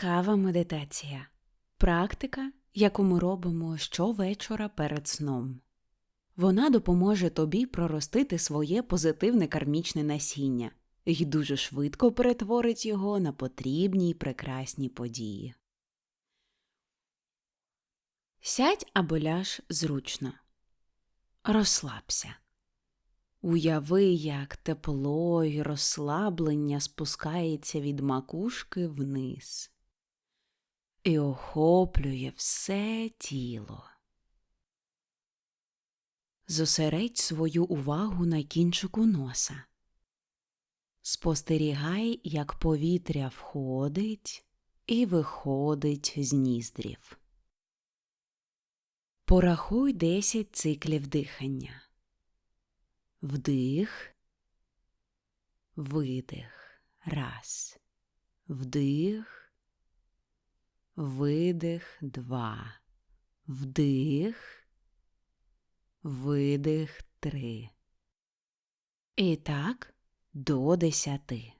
Кава медитація практика, яку ми робимо щовечора перед сном. Вона допоможе тобі проростити своє позитивне кармічне насіння і дуже швидко перетворить його на потрібні й прекрасні події. Сядь або ляж зручно. Розслабся. Уяви, як тепло й розслаблення спускається від макушки вниз і охоплює все тіло. Зосередь свою увагу на кінчику носа. Спостерігай, як повітря входить і виходить з ніздрів. Порахуй 10 циклів дихання. Вдих, видих. Раз. Вдих, видих. Два. Вдих, видих. Три. І так до десяти.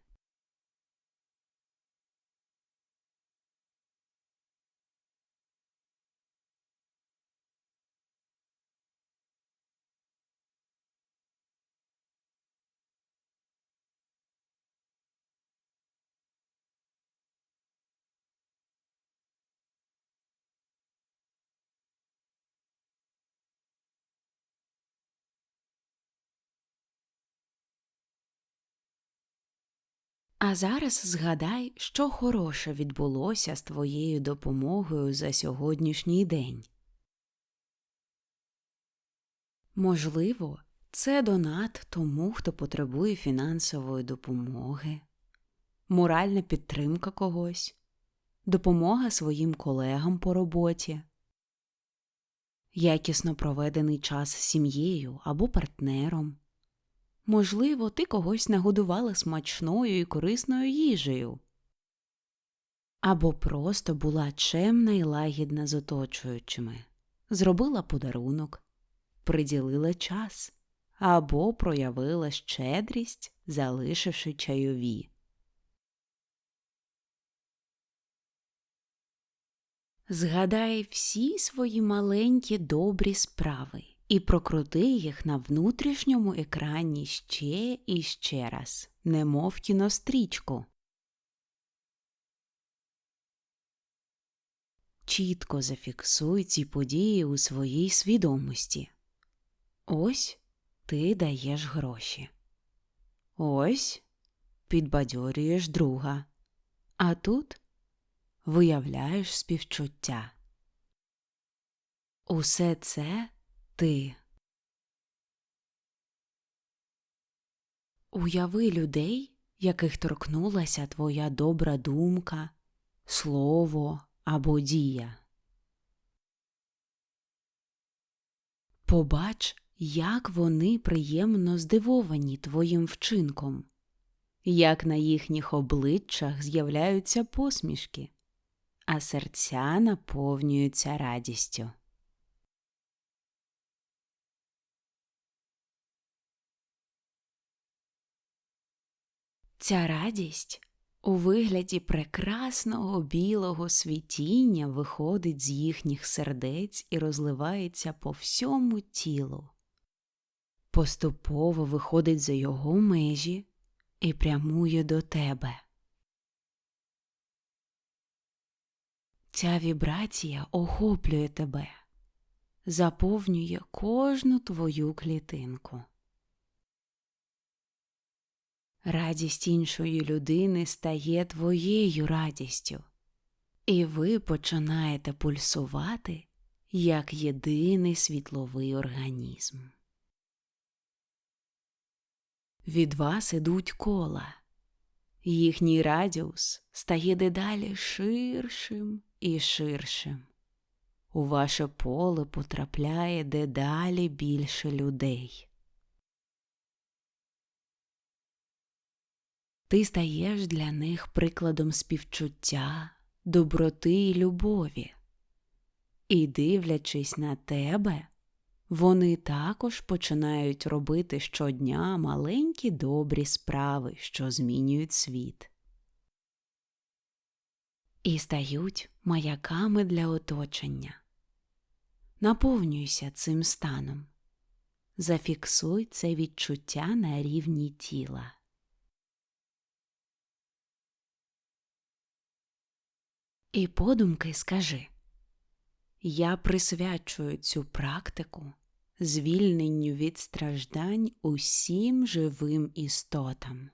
А зараз згадай, що хороше відбулося з твоєю допомогою за сьогоднішній день. Можливо, це донат тому, хто потребує фінансової допомоги, моральна підтримка когось, допомога своїм колегам по роботі, якісно проведений час з сім'єю або партнером. Можливо, ти когось нагодувала смачною і корисною їжею. Або просто була чемна і лагідна з оточуючими, зробила подарунок, приділила час або проявила щедрість, залишивши чайові. Згадай всі свої маленькі добрі справи і прокрути їх на внутрішньому екрані ще і ще раз, немов кінострічку. Чітко зафіксуй ці події у своїй свідомості. Ось ти даєш гроші. Ось підбадьорюєш друга. А тут виявляєш співчуття. Усе це ти. Уяви людей, яких торкнулася твоя добра думка, слово або дія. Побач, як вони приємно здивовані твоїм вчинком, як на їхніх обличчях з'являються посмішки, а серця наповнюються радістю. Ця радість у вигляді прекрасного білого світіння виходить з їхніх сердець і розливається по всьому тілу. Поступово виходить за його межі і прямує до тебе. Ця вібрація охоплює тебе, заповнює кожну твою клітинку. Радість іншої людини стає твоєю радістю, і ви починаєте пульсувати як єдиний світловий організм. Від вас ідуть кола, їхній радіус стає дедалі ширшим і ширшим. У ваше поле потрапляє дедалі більше людей. Ти стаєш для них прикладом співчуття, доброти й любові. І, дивлячись на тебе, вони також починають робити щодня маленькі добрі справи, що змінюють світ. і стають маяками для оточення. Наповнюйся цим станом. Зафіксуй це відчуття на рівні тіла. І подумки скажи Я присвячую цю практику звільненню від страждань усім живим істотам,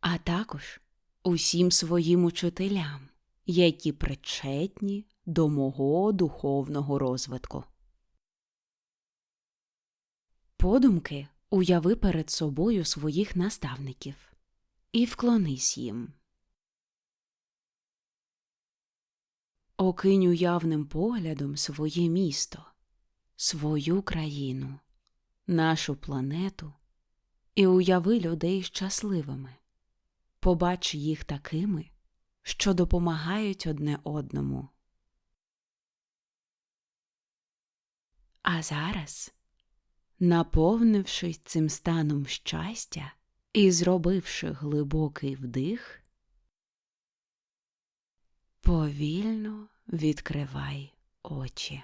а також усім своїм учителям, які причетні до мого духовного розвитку. Подумки уяви перед собою своїх наставників і вклонись їм. Окинь уявним поглядом своє місто, свою країну, нашу планету і уяви людей щасливими. Побач їх такими, що допомагають одне одному. А зараз, наповнившись цим станом щастя і зробивши глибокий вдих, повільно відкривай очі.